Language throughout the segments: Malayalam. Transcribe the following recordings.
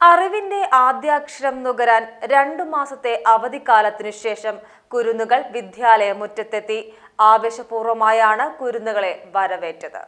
അറിവിന്റെ ആദ്യാക്ഷരം നുകരാൻ രണ്ടു മാസത്തെ അവധിക്കാലത്തിനു ശേഷം കുരുന്നുകൾ വിദ്യാലയ മുറ്റത്തെത്തി. ആവേശപൂർവമായാണ് കുരുന്നുകളെ വരവേറ്റത്.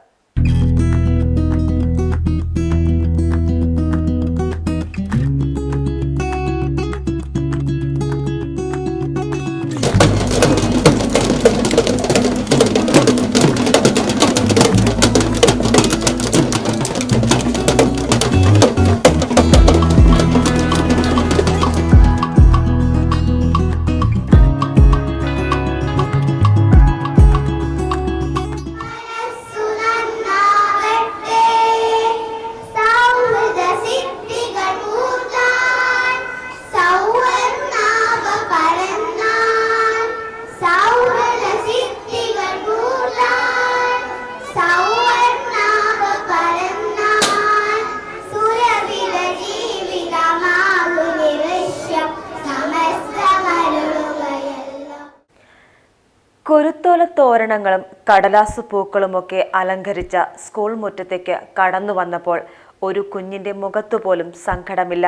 കുരുത്തോല തോരണങ്ങളും കടലാസ് പൂക്കളുമൊക്കെ അലങ്കരിച്ച സ്കൂൾ മുറ്റത്തേക്ക് കടന്നു വന്നപ്പോൾ ഒരു കുഞ്ഞിന്റെ മുഖത്തുപോലും സങ്കടമില്ല.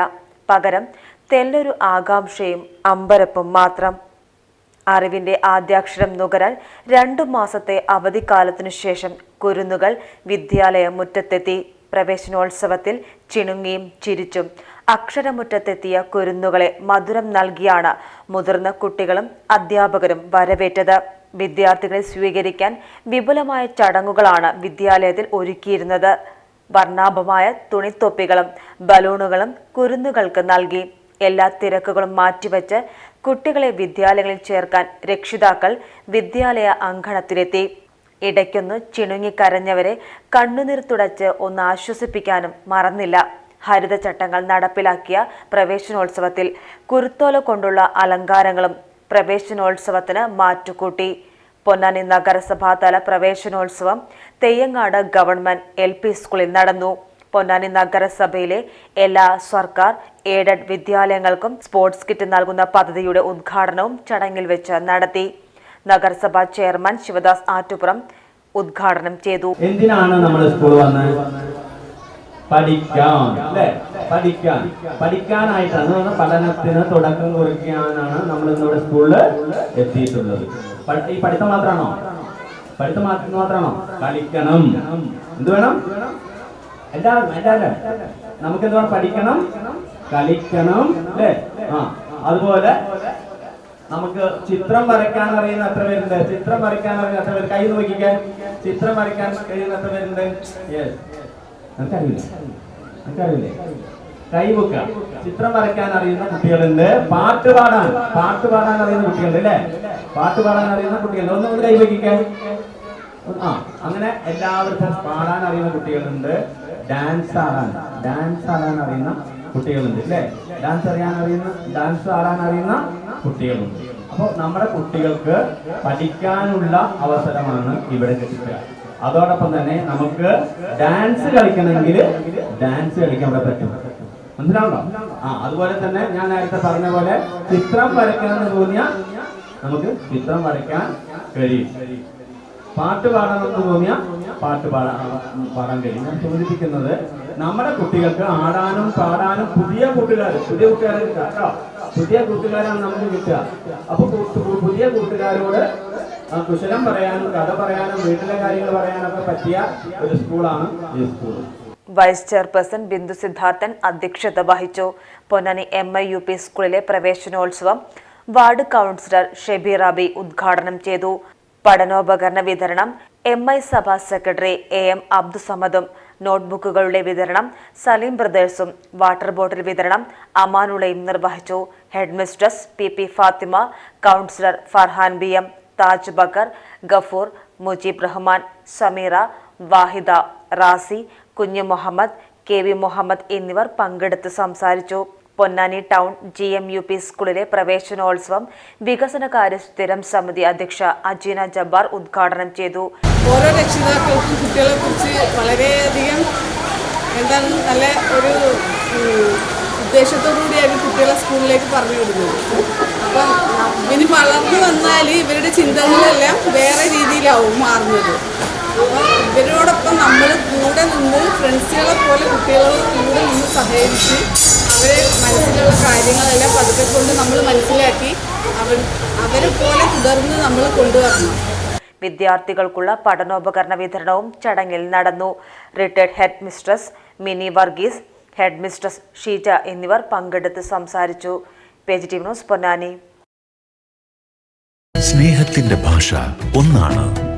പകരം തെല്ലൊരു ആകാംക്ഷയും അമ്പരപ്പും മാത്രം. അറിവിന്റെ ആദ്യാക്ഷരം നുകരാൻ രണ്ടു മാസത്തെ അവധിക്കാലത്തിനു ശേഷം കുരുന്നുകൾ വിദ്യാലയ മുറ്റത്തെത്തി. പ്രവേശനോത്സവത്തിൽ ചിണുങ്ങിയും ചിരിച്ചും അക്ഷരമുറ്റത്തെത്തിയ കുരുന്നുകളെ മധുരം നൽകിയാണ് മുതിർന്ന കുട്ടികളും അധ്യാപകരും വരവേറ്റത്. വിദ്യാർത്ഥികളെ സ്വീകരിക്കാൻ വിപുലമായ ചടങ്ങുകളാണ് വിദ്യാലയത്തിൽ ഒരുക്കിയിരുന്നത്. വർണാഭമായ തുണിത്തൊപ്പികളും ബലൂണുകളും കുരുന്നുകൾക്ക് നൽകി. എല്ലാ തിരക്കുകളും മാറ്റിവെച്ച് കുട്ടികളെ വിദ്യാലയങ്ങളിൽ ചേർക്കാൻ രക്ഷിതാക്കൾ വിദ്യാലയ അങ്കണത്തിലെത്തി. ഇടയ്ക്കൊന്ന് ചിണുങ്ങിക്കരഞ്ഞവരെ കണ്ണുനീർ തുടച്ച് ഒന്ന് ആശ്വസിപ്പിക്കാനും മറന്നില്ല. ഹരിതചട്ടങ്ങൾ നടപ്പിലാക്കിയ പ്രവേശനോത്സവത്തിൽ കുരുത്തോല കൊണ്ടുള്ള അലങ്കാരങ്ങളും പ്രവേശനോത്സവത്തിന് മാറ്റുകൂട്ടി. പൊന്നാനി നഗരസഭാതല പ്രവേശനോത്സവം തെയ്യങ്ങാട് ഗവൺമെന്റ് എൽ പി സ്കൂളിൽ നടന്നു. പൊന്നാനി നഗരസഭയിലെ എല്ലാ സർക്കാർ എയ്ഡഡ് വിദ്യാലയങ്ങൾക്കും സ്പോർട്സ് കിറ്റ് നൽകുന്ന പദ്ധതിയുടെ ഉദ്ഘാടനവും ചടങ്ങിൽ വെച്ച് നടത്തി. നഗരസഭാ ചെയർമാൻ ശിവദാസ് ആറ്റുപുറം ഉദ്ഘാടനം ചെയ്തു. എന്തിനാണ് നമ്മൾ സ്കൂൾ വന്ന് പഠിക്കാം? പഠിക്കാൻ. പഠിക്കാനായിട്ടാണ് പഠനത്തിന് തുടക്കം കുറിക്കാനാണ് നമ്മൾ ഇന്നിവിടെ സ്കൂളിൽ എത്തിയിട്ടുള്ളത് ഈ പഠിത്തം മാത്രമാണോ? പഠിത്തം മാത്രം മാത്രമാണോ? കളിക്കണം. എന്ത് വേണം? എല്ലാവരും എല്ലാവരും നമുക്ക് എന്ത് പഠിക്കണം. കളിക്കണം. അല്ലേ? ആ അതുപോലെ നമുക്ക് ചിത്രം വരയ്ക്കാൻ അറിയുന്ന എത്ര പേരുണ്ട്? ചിത്രം വരയ്ക്കാൻ അറിയുന്ന എത്ര പേര്? കൈ നോക്കിക്കാൻ ചിത്രം വരയ്ക്കാൻ കഴിയുന്ന എത്ര പേരുണ്ട്? യെസ് നമുക്കറിയില്ലേ കൈ പൊക്ക ചിത്രം വരയ്ക്കാൻ അറിയുന്ന കുട്ടികളുണ്ട്. പാട്ട് പാടാൻ. പാട്ട് പാടാൻ അറിയുന്ന കുട്ടികളുണ്ട് അല്ലേ? പാട്ട് പാടാൻ അറിയുന്ന കുട്ടികളുണ്ട്. ഒന്ന് ഒന്ന് കൈ ആ അങ്ങനെ എല്ലാവർക്കും പാടാൻ അറിയുന്ന കുട്ടികളുണ്ട്. ഡാൻസ് ആടാൻ. ഡാൻസ് ആടാൻ അറിയുന്ന കുട്ടികളുണ്ട് അല്ലേ? ഡാൻസ് അറിയാൻ അറിയുന്ന ഡാൻസ് ആടാൻ അറിയുന്ന കുട്ടികളുണ്ട്. അപ്പോൾ നമ്മുടെ കുട്ടികൾക്ക് പഠിക്കാനുള്ള അവസരമാണ് ഇവിടെ കിട്ടുക. അതോടൊപ്പം തന്നെ നമുക്ക് ഡാൻസ് കളിക്കണമെങ്കിൽ ഡാൻസ് കളിക്കാൻ ഇവിടെ പറ്റും. മനസ്സിലാവുണ്ടോ? ആ അതുപോലെ തന്നെ ഞാൻ നേരത്തെ പറഞ്ഞ പോലെ ചിത്രം വരയ്ക്കണമെന്ന് തോന്നിയാൽ നമുക്ക് ചിത്രം വരയ്ക്കാൻ കഴിയും. പാട്ട് പാടണമെന്ന് തോന്നിയാൽ പാട്ട് പാടാൻ പാടാൻ കഴിയും. ഞാൻ സൂചിപ്പിക്കുന്നത് നമ്മുടെ കുട്ടികൾക്ക് ആടാനും പാടാനും പുതിയ കൂട്ടുകാർ പുതിയ കൂട്ടുകാരെ കിട്ടുക കേട്ടോ. പുതിയ കൂട്ടുകാരാണ് നമുക്ക് കിട്ടുക. അപ്പൊ പുതിയ കൂട്ടുകാരോട് കുശലം പറയാനും കഥ പറയാനും വീട്ടിലെ കാര്യങ്ങൾ പറയാനൊക്കെ പറ്റിയ ഒരു സ്കൂളാണ് ഈ school vice chairperson Bindu Siddharthan അധ്യക്ഷത വഹിച്ചു. Ponnani M I U P സ്കൂളിലെ പ്രവേശനോത്സവം വാർഡ് കൗൺസിലർ ഷെബി റബി ഉദ്ഘാടനം ചെയ്തു. പഠനോപകരണ വിതരണം എം ഐ സഭാ സെക്രട്ടറി എ എം അബ്ദുസമദും നോട്ട്ബുക്കുകളുടെ വിതരണം സലീം ബ്രദേഴ്സും വാട്ടർ ബോട്ടിൽ വിതരണം അമാനുളയും നിർവഹിച്ചു. Head mistress P P Fathima councillor Farhan B M Taj Bakkar Gafoor Mujeeb Rahman Sameera Wahida Razi Kunju Muhammad K V Muhammad എന്നിവർ പങ്കെടുത്ത് സംസാരിച്ചു. Ponnani town G M U P സ്കൂളിലെ പ്രവേശനോത്സവം വികസനകാര്യ സ്ഥിരം സമിതി അധ്യക്ഷ അജീന ജബ്ബാർ ഉദ്ഘാടനം ചെയ്തു. ഓരോ രക്ഷിതാക്കൾക്കും കുട്ടികളെ കുറിച്ച് വളരെയധികം എന്താണ് നല്ല ഒരു ഉദ്ദേശത്തോടു കൂടിയാണ് കുട്ടികളെ സ്കൂളിലേക്ക് പറഞ്ഞു വിടുന്നത്. അപ്പം ഇനി വളർന്നു വന്നാൽ ഇവരുടെ ചിന്തകളെല്ലാം വേറെ രീതിയിലാവും മാറുന്നത്. ഇവരോടൊപ്പം നമ്മൾ കൂടെ നിന്ന് ഫ്രണ്ട്സുകളെ പോലെ കുട്ടികളോട് കൂടെ നിന്ന് സഹകരിച്ച് അവരെ മനസ്സിലുള്ള കാര്യങ്ങളെല്ലാം പതുക്കെ കൊണ്ട് നമ്മൾ മനസ്സിലാക്കി അവർ അവരെ പോലെ തുടർന്ന് നമ്മൾ കൊണ്ടുവരണം. വിദ്യാർത്ഥികൾക്കുള്ള പഠനോപകരണ വിതരണവും ചടങ്ങിൽ നടന്നു. Retired head mistress Mini Varghese head mistress Sheeja എന്നിവർ പങ്കെടുത്ത് സംസാരിച്ചു. Page T news Ponnani. സ്നേഹത്തിന്റെ ഭാഷ ഒന്നാണ്.